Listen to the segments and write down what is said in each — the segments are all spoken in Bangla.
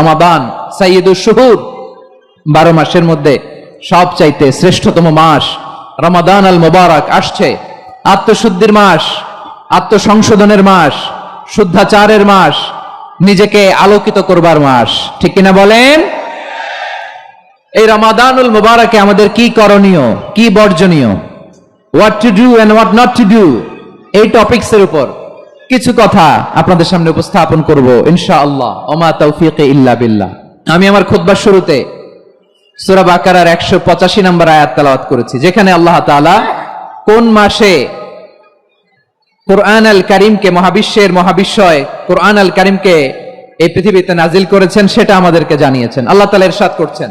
রমাদান সাইয়দুল শুহুর, বারো মাসের মধ্যে সব চাইতে শ্রেষ্ঠতম মাস, রমাদান আল মোবারক আসছে। আত্মশুদ্ধির মাস, আত্মসংশোধনের মাস, শুদ্ধাচারের মাস, নিজেকে আলোকিত করবার মাস। ঠিক কিনা বলেন? এই রমাদানুল মোবারকে আমাদের কি করণীয়, কি বর্জনীয়? What to do and what not to do এই টপিকস এর উপর। কিছু কথা আপনাদের সামনে উপস্থাপন করব, ইনশাআল্লাহ। ওমা তৌফিকে ইল্লা বিল্লাহ। আমি আমার খুতবার শুরুতে সূরা বাকারার 185 নম্বর আয়াত তেলাওয়াত করেছি, যেখানে আল্লাহ তাআলা কোন মাসে কোরআন আল কারিমকে, মহাবিশ্বের মহাবিশ্বয় কোরআন আল করিমকে এই পৃথিবীতে নাজিল করেছেন সেটা আমাদেরকে জানিয়েছেন। আল্লাহ তাআলা ইরশাদ করছেন।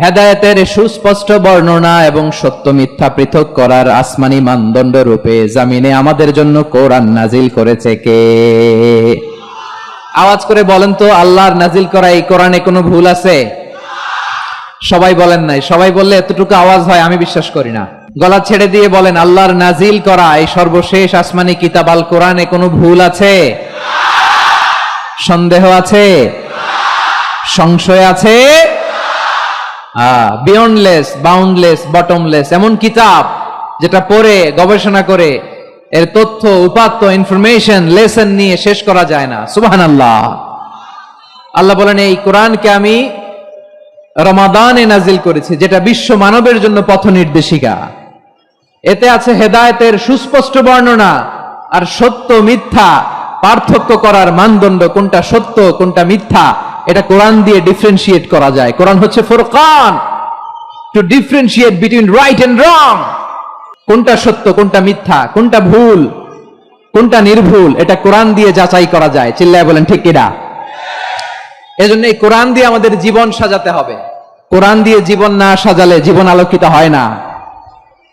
হেদায়েতের সুস্পষ্ট বর্ণনা এবং সত্য মিথ্যা পৃথক করার আসমানি মানদণ্ড রূপে জামিনে আমাদের জন্য কোরআন নাজিল করেছে কে? আওয়াজ করে বলেন তো, আল্লাহর নাজিল করা এই কোরআনে কোনো ভুল আছে? সবাই বলেন নাই, সবাই বললে এতটুকু আওয়াজ হয়, আমি বিশ্বাস করি না। গলা ছেড়ে দিয়ে বলেন, আল্লাহর নাজিল করা এই সর্বশেষ আসমানি কিতাব আল কোরআনে কোনো ভুল আছে? সন্দেহ আছে? সংশয় আছে? বিয়ন্ডলেস বাউন্ডলেস বটমলেস এমন কিতাব যেটা পড়ে, গবেষণা করে, এর তথ্য, উপাত্ত ইনফরমেশন লেসন নিয়ে শেষ করা যায় না। সুবাহান আল্লাহ আল্লাহ বলেন, এই কোরআনকে আমি রমাদানে নাজিল করেছি, যেটা বিশ্ব মানবের জন্য পথ নির্দেশিকা। এতে আছে হেদায়েতের সুস্পষ্ট বর্ণনা আর সত্য মিথ্যা পার্থক্য করার মানদণ্ড, কোনটা সত্য, কোনটা মিথ্যা। এটা কোরআন দিয়ে ডিফারেন্সিয়েট করা যায়। কোরআন হচ্ছে Furqan. To differentiate between right and wrong কোনটা সত্য, কোনটা মিথ্যা, কোনটা ভুল, কোনটা নির্ভুল, এটা কোরআন দিয়ে যাচাই করা যায়। চিল্লায় বলেন, ঠিক কিনা? এজন্য এই কোরআন দিয়ে আমাদের জীবন সাজাতে হবে। কোরআন দিয়ে জীবন না সাজালে জীবন আলোকিত হয় না।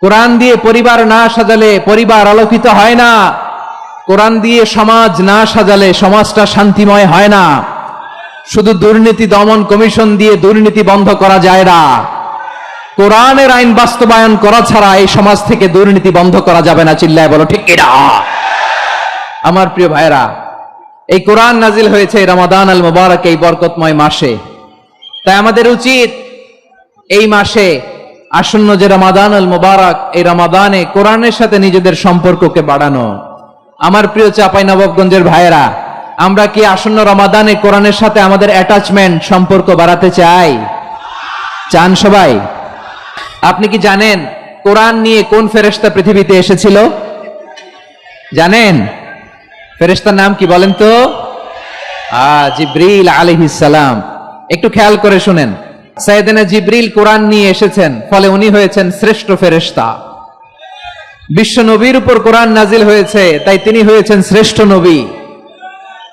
কোরআন দিয়ে পরিবার না সাজালে পরিবার আলোকিত হয় না। কোরআন দিয়ে সমাজ না সাজালে সমাজটা শান্তিময় হয় না। শুধু দুর্নীতি দমন কমিশন দিয়ে দুর্নীতি বন্ধ করা যায় না। কোরআনের আইন বাস্তবায়ন করা ছাড়া এই সমাজ থেকে দুর্নীতি বন্ধ করা যাবে না, চিল্লায় বলো, ঠিক কিনা? আমার প্রিয় ভাইরা এই কোরআন নাজিল হয়েছে রমাদান আল মুবারক, এই বরকতময় মাসে। তাই আমাদের উচিত এই মাসে আসন্ন যে রমাদান আল মুবারক, এই রমাদানে কোরআনের সাথে নিজেদের সম্পর্ককে বাড়ানো। আমার প্রিয় চাপাই নবাবগঞ্জের ভাইয়েরা আমরা কি আসন্ন রমাদানে কোরআনের সাথে আমাদের অ্যাটাচমেন্ট সম্পর্ক বাড়াতে চাই? চান সবাই? আপনি কি জানেন কোরআন নিয়ে কোন ফেরেশতা পৃথিবীতে এসেছিল? জানেন? ফেরেস্তার নাম কি বলেন তো? জিব্রিল সালাম। একটু খেয়াল করে শুনেন। সাইয়েদনা জিব্রিল কোরআন নিয়ে এসেছেন, ফলে উনি হয়েছেন শ্রেষ্ঠ ফেরেশতা। বিশ্ব নবীর উপর কোরআন নাজিল হয়েছে, তাই তিনি হয়েছেন শ্রেষ্ঠ নবী।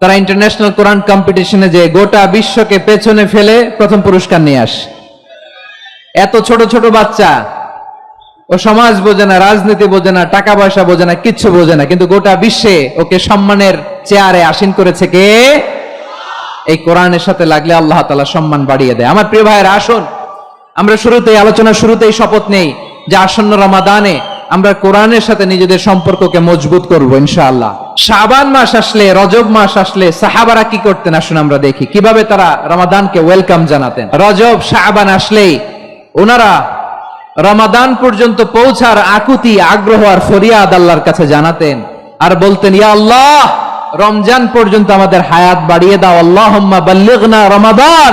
তারা ইন্টারন্যাশনাল কোরআন কম্পিটিশনে যে গোটা বিশ্বকে পেছনে ফেলে প্রথম পুরস্কার নিয়ে আসে। এত ছোট ছোট বাচ্চা, ও সমাজ বোঝে না, রাজনীতি বোঝে না, টাকা পয়সা বোঝে না, কিচ্ছু বোঝে না, কিন্তু গোটা বিশ্বে ওকে সম্মানের চেয়ারে আসীন করেছে কে? এই কোরআনের সাথে লাগলে আল্লাহ তালা সম্মান বাড়িয়ে দেয়। আমার প্রিয় ভাইয়ের, আসুন। আমরা শুরুতেই আলোচনা শুরুতেই শপথ নেই যে আসন্ন রমাদানে আমরা কোরআনের সাথে নিজেদের সম্পর্ককে মজবুত করব, ইনশাআল্লাহ। শাবান মাস আসলে, রজব মাস আসলে সাহাবারা কি করতেন? আসুন আমরা দেখি। কীভাবে তারা রমাদানকে ওয়েলকাম জানাতেন? রজব, শাবান আসলেই ওনারা রমাদান পর্যন্ত পৌঁছার আকুতি, আগ্রহ আর ফরিয়াদ আল্লাহর কাছে জানাতেন আর বলতেন, ইয়া আল্লাহ, রমজান পর্যন্ত আমাদের হায়াত বাড়িয়ে দাও। আল্লাহ বাল্লিগনা রমাদান।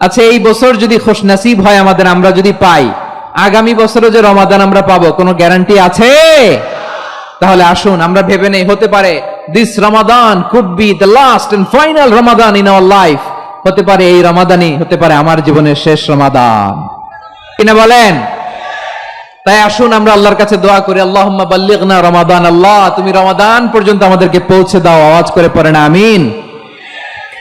আচ্ছা এই বছর যদি খোশ নাসিব হয় আমাদের, আমরা যদি পাই, আগামী বছরও যে রমাদান আমরা পাবো, কোনো গ্যারান্টি আছে? তাহলে আসুন, আমরা ভেবে নেই, হতে পারে this Ramadan could be the last and final Ramadan in our life হতে পারে এই রমাদানই, হতে পারে আমার জীবনের শেষ রমাদান। কিনা বলেন? তাই আসুন, আমরা আল্লাহর কাছে দোয়া করি, আল্লাহুম্মা বাল্লিগনা রমাদান আল্লাহ। তুমি রমাদান পর্যন্ত আমাদেরকে পৌঁছে দাও, আওয়াজ করে পড়েন, আমিন।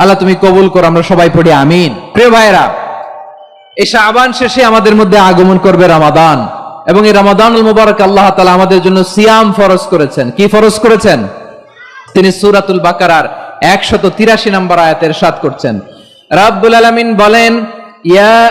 আল্লাহ তুমি কবুল করো, আমরা সবাই পড়ি, আমিন। প্রিয় ভাইরা এই শাবান শেষে আমাদের মধ্যে আগমন করবে রমাদান। এবং এই রমাদানুল মুবারক আল্লাহ তাআলা আমাদের জন্য সিয়াম ফরজ করেছেন। কি ফরজ করেছেন? তিনি সূরাতুল বাকারার 183 নম্বর আয়াতের সাত করছেন। রাব্বুল আলামিন বলেন, ইয়া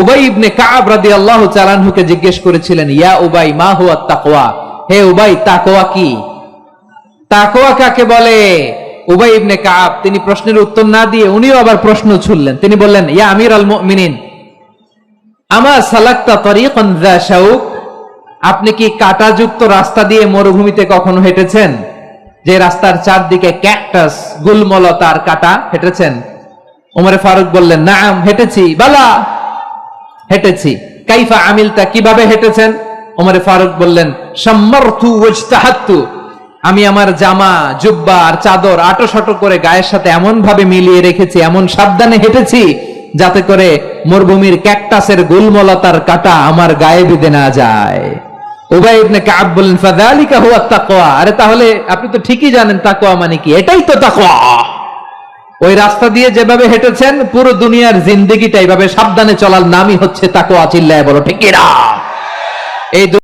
উবাই ইবনে কাব রাদিয়াল্লাহু জিজ্ঞেস করেছিলেন, ইয়া উবাই, মা হুয়া হে উবাই কি? তাকওয়া কাকে বলে? উবাই ইবনে কাব, তিনি প্রশ্নের উত্তর না দিয়ে উনিও আবার প্রশ্ন তিনি বললেন, ইয়া আমির আল আপনি কি কাটাযুক্ত রাস্তা দিয়ে মরুভূমিতে কখনো হেঁটেছেন? যে রাস্তার চারদিকে ক্যাকটাস, গুলমলতার কাটা হেঁটেছেন? ওমরে ফারুক বললেন, নাম, হেঁটেছি, বালা! হেঁটেছি। কাইফা আমিলতা, কীভাবে হেঁটেছেন? ওমরে ফারুক বললেন আমি আমার জামা, জুব্বা আর চাদর আটো সাটো করে গায়ের সাথে এমন ভাবে মিলিয়ে রেখেছি, এমন সাবধানে হেঁটেছি, যাতে করে মরুভূমির ক্যাকটাসের গুলমলতার কাটা আমার গায়ে বিঁধে না যায়। উবাই ইবনে কাব বললেন, ফাযালিকা হুয়া তাকওয়া। আরে তাহলে আপনি তো ঠিকই জানেন তাকওয়া মানে কি। এটাই তো তাকওয়া। ওই রাস্তা দিয়ে যেভাবে হেঁটেছেন, পুরো দুনিয়ার জিন্দেগিটা এইভাবে সাবধানে চলার নামই হচ্ছে তাকে আচিল্লায় বলো, ঠিক এই